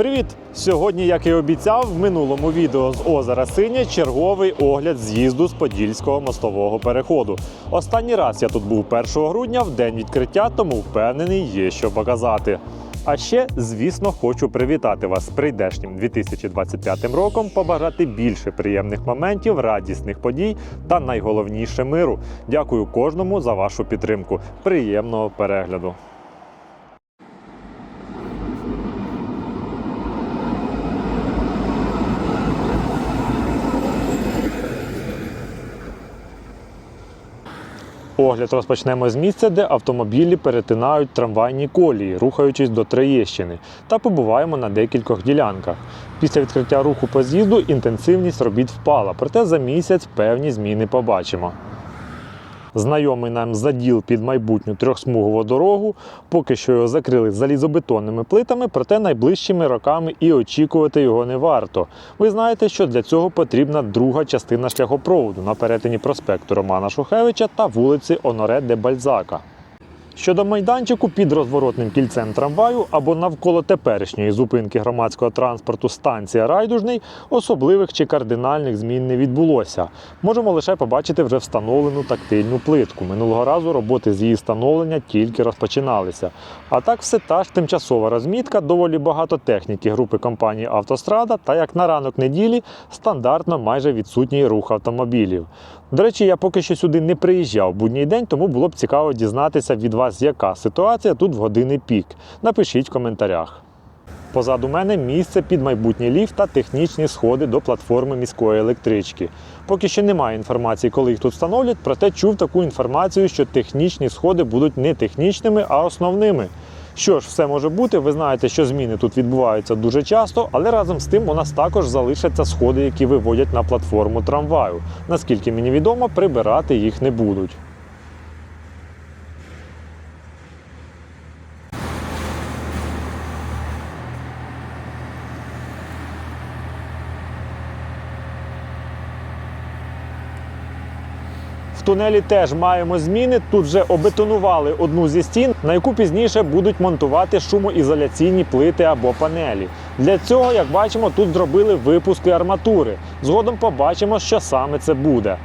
Привіт! Сьогодні, як і обіцяв, в минулому відео з озера Синє черговий огляд з'їзду з Подільського мостового переходу. Останній раз я тут був 1 грудня в день відкриття, тому впевнений, є що показати. А ще, звісно, хочу привітати вас з прийдешнім 2025 роком, побажати більше приємних моментів, радісних подій та найголовніше миру. Дякую кожному за вашу підтримку. Приємного перегляду! Огляд розпочнемо з місця, де автомобілі перетинають трамвайні колії, рухаючись до Троєщини, та побуваємо на декількох ділянках. Після відкриття руху по з'їзду інтенсивність робіт впала, проте за місяць певні зміни побачимо. Знайомий нам заділ під майбутню трьохсмугову дорогу, поки що його закрили залізобетонними плитами, проте найближчими роками і очікувати його не варто. Ви знаєте, що для цього потрібна друга частина шляхопроводу на перетині проспекту Романа Шухевича та вулиці Оноре де Бальзака. Щодо майданчику під розворотним кільцем трамваю або навколо теперішньої зупинки громадського транспорту станція Райдужний, особливих чи кардинальних змін не відбулося. Можемо лише побачити вже встановлену тактильну плитку. Минулого разу роботи з її встановлення тільки розпочиналися. А так все та ж тимчасова розмітка, доволі багато техніки групи компанії Автострада та як на ранок неділі стандартно майже відсутній рух автомобілів. До речі, я поки що сюди не приїжджав будній день, тому було б цікаво дізнатися від вас, яка ситуація тут в години пік. Напишіть в коментарях. Позаду мене місце під майбутній ліфт та технічні сходи до платформи міської електрички. Поки що немає інформації, коли їх тут встановлять, проте чув таку інформацію, що технічні сходи будуть не технічними, а основними. Що ж, все може бути. Ви знаєте, що зміни тут відбуваються дуже часто, але разом з тим у нас також залишаться сходи, які виводять на платформу трамваю. Наскільки мені відомо, прибирати їх не будуть. В тунелі теж маємо зміни. Тут вже обетонували одну зі стін, на яку пізніше будуть монтувати шумоізоляційні плити або панелі. Для цього, як бачимо, тут зробили випуски арматури. Згодом побачимо, що саме це буде.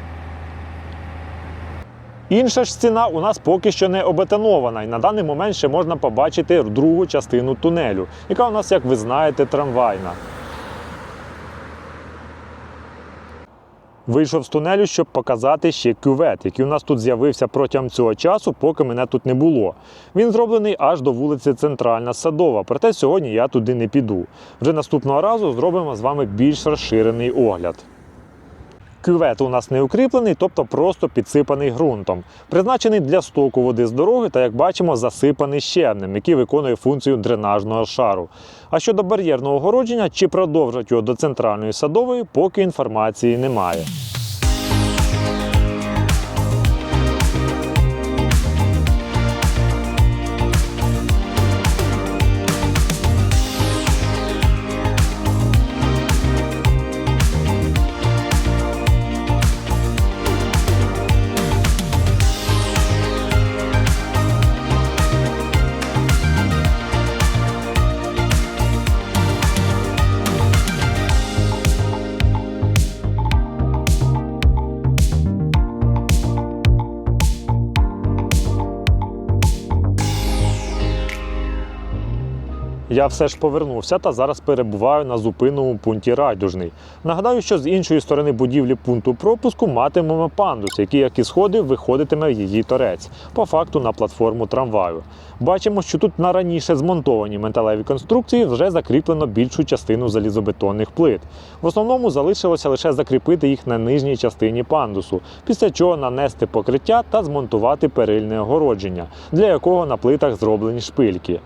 Інша ж стіна у нас поки що не обетонована, і на даний момент ще можна побачити другу частину тунелю, яка у нас, як ви знаєте, трамвайна. Вийшов з тунелю, щоб показати ще кювет, який у нас тут з'явився протягом цього часу, поки мене тут не було. Він зроблений аж до вулиці Центральна Садова, проте сьогодні я туди не піду. Вже наступного разу зробимо з вами більш розширений огляд. Кювет у нас не укріплений, тобто просто підсипаний ґрунтом. Призначений для стоку води з дороги та, як бачимо, засипаний щебнем, який виконує функцію дренажного шару. А щодо бар'єрного огородження, чи продовжать його до центральної садової, поки інформації немає. Я все ж повернувся та зараз перебуваю на зупинному пункті Райдужний. Нагадаю, що з іншої сторони будівлі пункту пропуску матимемо пандус, який, як і сходи, виходитиме в її торець, по факту на платформу трамваю. Бачимо, що тут на раніше змонтовані металеві конструкції вже закріплено більшу частину залізобетонних плит. В основному залишилося лише закріпити їх на нижній частині пандусу, після чого нанести покриття та змонтувати перильне огородження, для якого на плитах зроблені шпильки.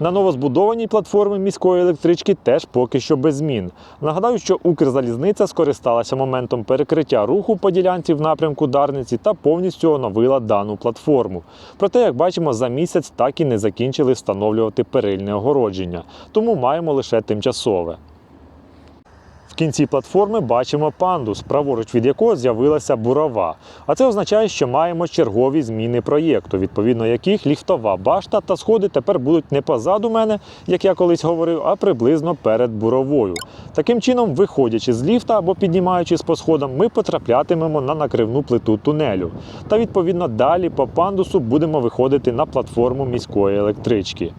На новозбудованій платформі міської електрички теж поки що без змін. Нагадаю, що Укрзалізниця скористалася моментом перекриття руху по ділянці в напрямку Дарниці та повністю оновила дану платформу. Проте, як бачимо, за місяць так і не закінчили встановлювати перильне огородження, тому маємо лише тимчасове. Кінці платформи бачимо пандус, праворуч від якого з'явилася бурова. А це означає, що маємо чергові зміни проєкту, відповідно яких ліфтова башта та сходи тепер будуть не позаду мене, як я колись говорив, а приблизно перед буровою. Таким чином, виходячи з ліфта або піднімаючись по сходам, ми потраплятимемо на накривну плиту тунелю. Та відповідно далі по пандусу будемо виходити на платформу міської електрички.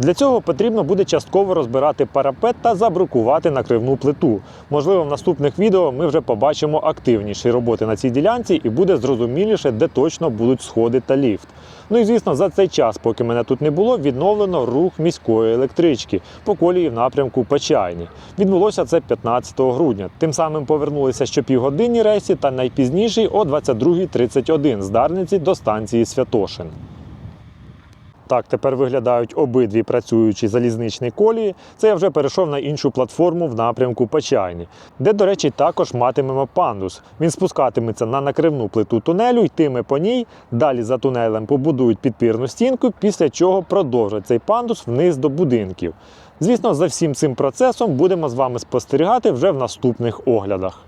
Для цього потрібно буде частково розбирати парапет та забрукувати накривну плиту. Можливо, в наступних відео ми вже побачимо активніші роботи на цій ділянці і буде зрозуміліше, де точно будуть сходи та ліфт. Ну і звісно, за цей час, поки мене тут не було, відновлено рух міської електрички по колії в напрямку Почайні. Відбулося це 15 грудня. Тим самим повернулися щопівгодинні рейси та найпізніший о 22.31 з Дарниці до станції Святошин. Так тепер виглядають обидві працюючі залізничні колії. Це я вже перейшов на іншу платформу в напрямку Почайні, де, до речі, також матимемо пандус. Він спускатиметься на накривну плиту тунелю, йтиме по ній. Далі за тунелем побудують підпірну стінку, після чого продовжать цей пандус вниз до будинків. Звісно, за всім цим процесом будемо з вами спостерігати вже в наступних оглядах.